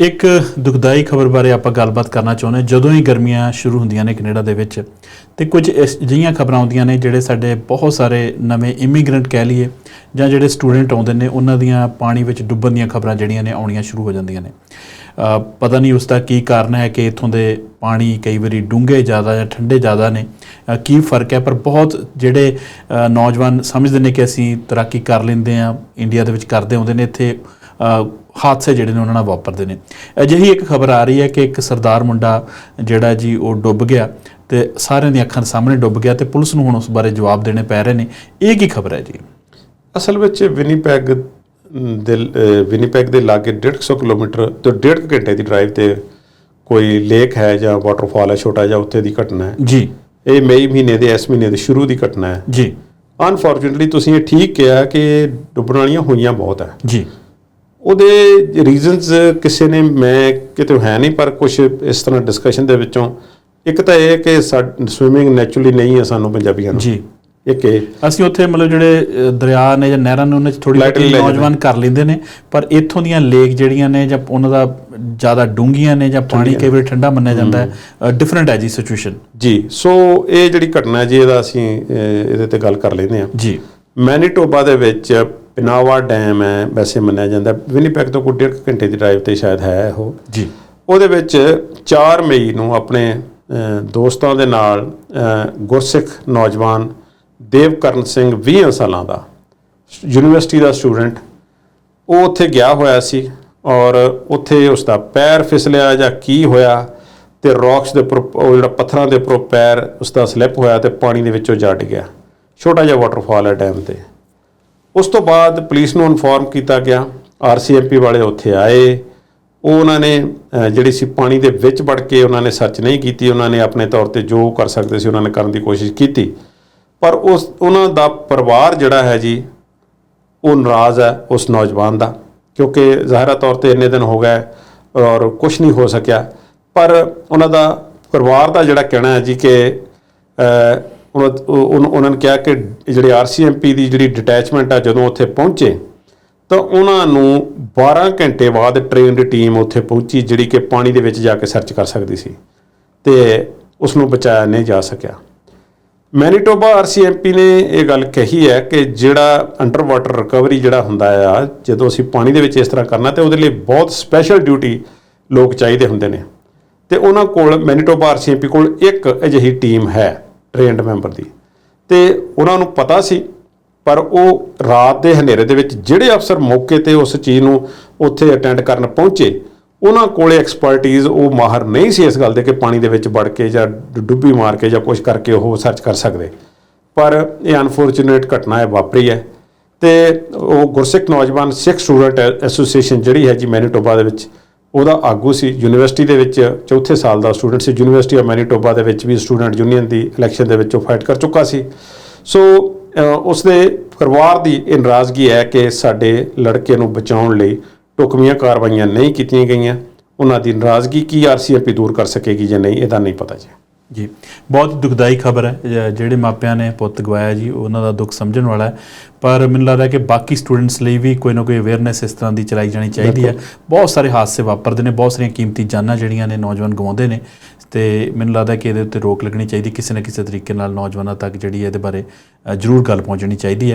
ਇੱਕ ਦੁਖਦਾਈ ਖਬਰ ਬਾਰੇ ਆਪਾਂ ਗੱਲਬਾਤ ਕਰਨਾ ਚਾਹੁੰਦੇ ਹਾਂ। ਜਦੋਂ ਹੀ ਗਰਮੀਆਂ ਸ਼ੁਰੂ ਹੁੰਦੀਆਂ ਨੇ ਕੈਨੇਡਾ ਦੇ ਵਿੱਚ, ਤੇ ਕੁਝ ਇਸ ਜਿਹੀਆਂ ਖਬਰਾਂ ਆਉਂਦੀਆਂ ਨੇ ਜਿਹੜੇ ਸਾਡੇ ਬਹੁਤ ਸਾਰੇ ਨਵੇਂ ਇਮੀਗ੍ਰੈਂਟ ਕਹਿ ਲਈਏ ਜਾਂ ਜਿਹੜੇ ਸਟੂਡੈਂਟ ਆਉਂਦੇ ਨੇ, ਉਹਨਾਂ ਦੀਆਂ ਪਾਣੀ ਵਿੱਚ ਡੁੱਬਣ ਦੀਆਂ ਖਬਰਾਂ ਜਿਹੜੀਆਂ ਨੇ ਆਉਣੀਆਂ ਸ਼ੁਰੂ ਹੋ ਜਾਂਦੀਆਂ ਨੇ। ਪਤਾ ਨਹੀਂ ਉਸ ਦਾ ਕੀ ਕਾਰਨ ਹੈ ਕਿ ਇਥੋਂ ਦੇ ਪਾਣੀ ਕਈ ਵਾਰੀ ਡੂੰਘੇ ਜ਼ਿਆਦਾ ਜਾਂ ਠੰਡੇ ਜ਼ਿਆਦਾ ਨੇ। ਕੀ ਫ਼ਰਕ ਹੈ? ਪਰ ਬਹੁਤ ਜਿਹੜੇ ਨੌਜਵਾਨ ਸਮਝਦੇ ਨੇ ਕਿ ਅਸੀਂ ਤੈਰਾਕੀ ਕਰ ਲੈਂਦੇ ਆ ਇੰਡੀਆ ਦੇ ਵਿੱਚ ਕਰਦੇ ਆਉਂਦੇ ਨੇ ਇੱਥੇ। ਹਾਦਸੇ ਜਿਹੜੇ ਨੇ ਉਹਨਾਂ ਨਾਲ ਵਾਪਰਦੇ ਨੇ। ਅਜਿਹੀ ਇੱਕ ਖਬਰ ਆ ਰਹੀ ਹੈ ਕਿ ਇੱਕ ਸਰਦਾਰ ਮੁੰਡਾ ਜਿਹੜਾ ਜੀ ਉਹ ਡੁੱਬ ਗਿਆ ਤੇ ਸਾਰਿਆਂ ਦੀਆਂ ਅੱਖਾਂ ਦੇ ਸਾਹਮਣੇ ਡੁੱਬ ਗਿਆ ਤੇ ਪੁਲਿਸ ਨੂੰ ਹੁਣ ਉਸ ਬਾਰੇ ਜਵਾਬ ਦੇਣੇ ਪੈ ਰਹੇ ਨੇ। ਇਹ ਕੀ ਖਬਰ ਹੈ ਜੀ? ਅਸਲ ਵਿੱਚ ਵਿਨੀਪੈਗ ਦੇ ਵਿਨੀਪੈਗ ਦੇ ਲਾਗੇ 150 ਕਿਲੋਮੀਟਰ ਤੋਂ 1.5 ਘੰਟੇ ਦੀ ਡਰਾਈਵ ਤੇ ਕੋਈ ਲੇਕ ਹੈ ਜਾਂ ਵਾਟਰਫਾਲ ਹੈ ਛੋਟਾ ਜਿਹਾ ਉੱਥੇ ਦੀ ਘਟਨਾ ਹੈ। ਜੀ। ਇਹ ਮਈ ਮਹੀਨੇ ਦੇ ਇਸ ਮਹੀਨੇ ਦੇ ਸ਼ੁਰੂ ਦੀ ਘਟਨਾ ਹੈ। ਜੀ। ਅਨਫੋਰਚੂਨਟਲੀ ਤੁਸੀਂ ਇਹ ਠੀਕ ਕਿਹਾ ਕਿ ਡੁੱਬਣ ਵਾਲੀਆਂ ਹੋਈਆਂ ਬਹੁਤ ਹੈ। ਜੀ। ਉਹਦੇ ਰੀਜ਼ਨਸ ਕਿਸੇ ਨੇ ਮੈਂ ਕਿਤੇ ਹੈ ਨਹੀਂ ਪਰ ਕੁਝ ਇਸ ਤਰ੍ਹਾਂ ਡਿਸਕਸ਼ਨ ਦੇ ਵਿੱਚੋਂ ਇੱਕ ਤਾਂ ਇਹ ਕਿ ਸਵਿਮਿੰਗ ਨੇਚਰਲੀ ਨਹੀਂ ਹੈ ਸਾਨੂੰ ਪੰਜਾਬੀਆਂ ਨੂੰ। ਜੀ। ਇੱਕ ਇਹ। ਅਸੀਂ ਉੱਥੇ ਮਤਲਬ ਜਿਹੜੇ ਦਰਿਆ ਨੇ ਜਾਂ ਨਹਿਰਾਂ ਨੇ ਉਹਨਾਂ 'ਚ ਥੋੜੀ ਬਹੁਤੀ। ਨੌਜਵਾਨ ਕਰ ਲੈਂਦੇ ਨੇ ਪਰ ਇੱਥੋਂ ਦੀਆਂ ਲੇਕ ਜਿਹੜੀਆਂ ਨੇ ਜਾਂ ਉਹਨਾਂ ਦਾ ਜ਼ਿਆਦਾ ਡੂੰਘੀਆਂ ਨੇ ਜਾਂ ਪਾਣੀ ਕਈ ਵਾਰੀ ਠੰਡਾ ਮੰਨਿਆ ਜਾਂਦਾ ਹੈ ਡਿਫਰੈਂਟ ਹੈ ਜੀ ਸਿਚੁਏਸ਼ਨ ਜੀ ਸੋ ਇਹ ਜਿਹੜੀ ਘਟਨਾ ਜੀ ਇਹਦਾ ਅਸੀਂ ਇਹਦੇ ਤੇ ਗੱਲ ਕਰ ਲੈਂਦੇ ਹਾਂ। ਜੀ। ਮੈਨੀਟੋਬਾ ਦੇ ਵਿੱਚ ਪਿਨਾਵਾ ਡੈਮ ਹੈ ਵੈਸੇ ਮੰਨਿਆ ਜਾਂਦਾ। ਵਿਨੀਪੈਗ ਤੋਂ ਕੋਈ ਡੇਢ ਕੁ ਘੰਟੇ ਦੀ ਡਰਾਈਵ ਤੇ ਸ਼ਾਇਦ ਹੈ ਉਹ। ਜੀ। ਉਹਦੇ ਵਿੱਚ 4 ਮਈ ਨੂੰ ਆਪਣੇ ਦੋਸਤਾਂ ਦੇ ਨਾਲ ਗੁਰਸਿੱਖ ਨੌਜਵਾਨ ਦੇਵਕਰਨ ਸਿੰਘ 20 ਸਾਲਾਂ ਦਾ ਯੂਨੀਵਰਸਿਟੀ ਦਾ ਸਟੂਡੈਂਟ ਉਹ ਉੱਥੇ ਗਿਆ ਹੋਇਆ ਸੀ ਔਰ ਉੱਥੇ ਉਸ ਦਾ ਪੈਰ ਫਿਸਲਿਆ ਜਾਂ ਕੀ ਹੋਇਆ ਤੇ ਰੌਕਸ ਦੇ ਉੱਪਰ ਉਹ ਜਿਹੜਾ ਪੱਥਰਾਂ ਦੇ ਉੱਪਰੋਂ ਪੈਰ ਉਸ ਦਾ ਸਲਿੱਪ ਹੋਇਆ ਤੇ ਪਾਣੀ ਦੇ ਵਿੱਚੋਂ ਜਾ ਡਿੱਗਿਆ ਛੋਟਾ ਜਿਹਾ ਵਾਟਰਫਾਲ ਹੈ ਡੈਮ ਤੇ। ਉਸ ਤੋਂ ਬਾਅਦ ਪੁਲਿਸ ਨੂੰ ਇਨਫੋਰਮ ਕੀਤਾ ਗਿਆ ਆਰਸੀਐਮਪੀ ਵਾਲੇ ਉੱਥੇ ਆਏ। ਉਹ ਉਹਨਾਂ ਨੇ ਜਿਹੜੀ ਸੀ ਪਾਣੀ ਦੇ ਵਿੱਚ ਵੜ ਕੇ ਉਹਨਾਂ ਨੇ ਸਰਚ ਨਹੀਂ ਕੀਤੀ, ਉਹਨਾਂ ਨੇ ਆਪਣੇ ਤੌਰ ਤੇ ਜੋ ਕਰ ਸਕਦੇ ਸੀ ਉਹਨਾਂ ਨੇ ਕਰਨ ਦੀ ਕੋਸ਼ਿਸ਼ ਕੀਤੀ। ਪਰ ਉਸ, ਉਹਨਾਂ ਦਾ ਪਰਿਵਾਰ ਜਿਹੜਾ ਹੈ ਜੀ, ਉਹ ਨਾਰਾਜ਼ ਹੈ ਉਸ ਨੌਜਵਾਨ ਦਾ, ਕਿਉਂਕਿ ਜ਼ਾਹਿਰਾ ਤੌਰ ਤੇ ਇੰਨੇ ਦਿਨ ਹੋ ਗਏ ਔਰ ਕੁਝ ਨਹੀਂ ਹੋ ਸਕਿਆ। ਪਰ ਉਹਨਾਂ ਦਾ ਪਰਿਵਾਰ ਦਾ ਜਿਹੜਾ ਕਹਿਣਾ ਹੈ ਜੀ ਕਿ ਉਹਨਾਂ ਉਹਨਾਂ ਨੇ ਕਿਹਾ ਕਿ ਜਿਹੜੇ ਆਰਸੀਐਮਪੀ ਦੀ ਜਿਹੜੀ ਡਿਟੈਚਮੈਂਟ ਆ ਜਦੋਂ ਉੱਥੇ ਪਹੁੰਚੇ, ਤਾਂ ਉਹਨਾਂ ਨੂੰ 12 ਘੰਟੇ ਬਾਅਦ ਟ੍ਰੇਨਡ ਟੀਮ ਉੱਥੇ ਪਹੁੰਚੀ, ਜਿਹੜੀ ਕਿ ਪਾਣੀ ਦੇ ਵਿੱਚ ਜਾ ਕੇ ਸਰਚ ਕਰ ਸਕਦੀ ਸੀ ਤੇ ਉਸ ਨੂੰ ਬਚਾਇਆ ਨਹੀਂ ਜਾ ਸਕਿਆ। ਮੈਨੀਟੋਬਾ ਆਰਸੀਐਮਪੀ ਨੇ ਇਹ ਗੱਲ ਕਹੀ ਹੈ ਕਿ ਜਿਹੜਾ ਅੰਡਰ ਵਾਟਰ ਰਿਕਵਰੀ ਜਿਹੜਾ ਹੁੰਦਾ ਆ, ਜਦੋਂ ਅਸੀਂ ਪਾਣੀ ਦੇ ਵਿੱਚ ਇਸ ਤਰ੍ਹਾਂ ਕਰਨਾ, ਤੇ ਉਹਦੇ ਲਈ ਬਹੁਤ ਸਪੈਸ਼ਲ ਡਿਊਟੀ ਲੋਕ ਚਾਹੀਦੇ ਹੁੰਦੇ ਨੇ। ਤੇ ਉਹਨਾਂ ਕੋਲ ਮੈਨੀਟੋਬਾ ਆਰਸੀਐਮਪੀ ਕੋਲ ਇੱਕ ਅਜਿਹੀ ਟੀਮ ਹੈ। ਟ੍ਰੇਨਡ ਮੈਂਬਰ ਦੀ। ਤੇ ਉਹਨਾਂ ਨੂੰ ਪਤਾ ਸੀ, ਪਰ ਉਹ ਰਾਤ ਦੇ ਹਨੇਰੇ ਦੇ ਵਿੱਚ ਜਿਹੜੇ ਅਫਸਰ ਮੌਕੇ ਤੇ ਉਸ ਚੀਜ਼ ਨੂੰ ਉੱਥੇ ਅਟੈਂਡ ਕਰਨ ਪਹੁੰਚੇ, ਉਹਨਾਂ ਕੋਲੇ ਐਕਸਪਰਟਿਜ਼ ਉਹ ਮਾਹਰ ਨਹੀਂ ਸੀ ਇਸ ਗੱਲ ਦੇ ਕਿ ਪਾਣੀ ਦੇ ਵਿੱਚ ਵੜ ਕੇ ਜਾਂ ਡੁੱਬੀ ਮਾਰ ਕੇ ਜਾਂ ਕੁਝ ਕਰਕੇ ਉਹ ਸਰਚ ਕਰ ਸਕਦੇ। ਪਰ ਇਹ ਅਨਫੋਰਚੂਨੇਟ ਘਟਨਾ ਹੈ ਵਾਪਰੀ ਹੈ। ਤੇ ਉਹ ਗੁਰਸਿੱਖ ਨੌਜਵਾਨ ਸਿੱਖ ਸਟੂਡੈਂਟ ਐਸੋਸੀਏਸ਼ਨ ਜਿਹੜੀ ਹੈ ਜੀ ਮੈਨੀਟੋਬਾ ਦੇ ਵਿੱਚ ਉਹਦਾ ਆਗੂ ਸੀ। ਯੂਨੀਵਰਸਿਟੀ ਦੇ ਵਿੱਚ ਚੌਥੇ ਸਾਲ ਦਾ ਸਟੂਡੈਂਟ ਸੀ। ਯੂਨੀਵਰਸਿਟੀ ਆਫ ਮੈਨੀਟੋਬਾ ਦੇ ਵਿੱਚ ਵੀ ਸਟੂਡੈਂਟ ਯੂਨੀਅਨ ਦੀ ਇਲੈਕਸ਼ਨ ਦੇ ਵਿੱਚ ਉਹ ਫਾਈਟ ਕਰ ਚੁੱਕਾ ਸੀ। ਸੋ ਉਸ ਦੇ ਪਰਿਵਾਰ ਦੀ ਇਹ ਨਾਰਾਜ਼ਗੀ ਹੈ ਕਿ ਸਾਡੇ ਲੜਕੇ ਨੂੰ ਬਚਾਉਣ ਲਈ ਢੁਕਵੀਆਂ ਕਾਰਵਾਈਆਂ ਨਹੀਂ ਕੀਤੀਆਂ ਗਈਆਂ। ਉਹਨਾਂ ਦੀ ਨਾਰਾਜ਼ਗੀ ਕੀ ਆਰਸੀਐਮਪੀ ਦੂਰ ਕਰ ਸਕੇਗੀ ਜਾਂ ਨਹੀਂ, ਇਹਦਾ ਨਹੀਂ ਪਤਾ ਜੀ। ਜੀ ਬਹੁਤ ਦੁਖਦਾਈ ਖਬਰ ਹੈ ਜਿਹੜੇ ਮਾਪਿਆਂ ਨੇ ਪੁੱਤ ਗਵਾਇਆ ਜੀ ਉਹਨਾਂ ਦਾ ਦੁੱਖ ਸਮਝਣ ਵਾਲਾ ਹੈ। ਪਰ ਮੈਨੂੰ ਲੱਗਦਾ ਹੈ ਕਿ ਬਾਕੀ ਸਟੂਡੈਂਟਸ ਲਈ ਵੀ ਕੋਈ ਨਾ ਕੋਈ ਅਵੇਅਰਨੈਸ ਇਸ ਤਰ੍ਹਾਂ ਦੀ ਚਲਾਈ ਜਾਣੀ ਚਾਹੀਦੀ ਹੈ। ਬਹੁਤ ਸਾਰੇ ਹਾਦਸੇ ਵਾਪਰਦੇ ਨੇ ਬਹੁਤ ਸਾਰੀਆਂ ਕੀਮਤੀ ਜਾਨਾਂ ਜਿਹੜੀਆਂ ਨੇ ਨੌਜਵਾਨ ਗਵਾਉਂਦੇ ਨੇ। ਤੇ ਮੈਨੂੰ ਲੱਗਦਾ ਹੈ ਕਿ ਇਹਦੇ ਉੱਤੇ ਰੋਕ ਲੱਗਣੀ ਚਾਹੀਦੀ ਕਿਸੇ ਨਾ ਕਿਸੇ ਤਰੀਕੇ ਨਾਲ ਨੌਜਵਾਨਾਂ ਤੱਕ ਜਿਹੜੀ ਹੈ ਇਹਦੇ ਬਾਰੇ ਜ਼ਰੂਰ ਗੱਲ ਪਹੁੰਚਣੀ ਚਾਹੀਦੀ ਹੈ।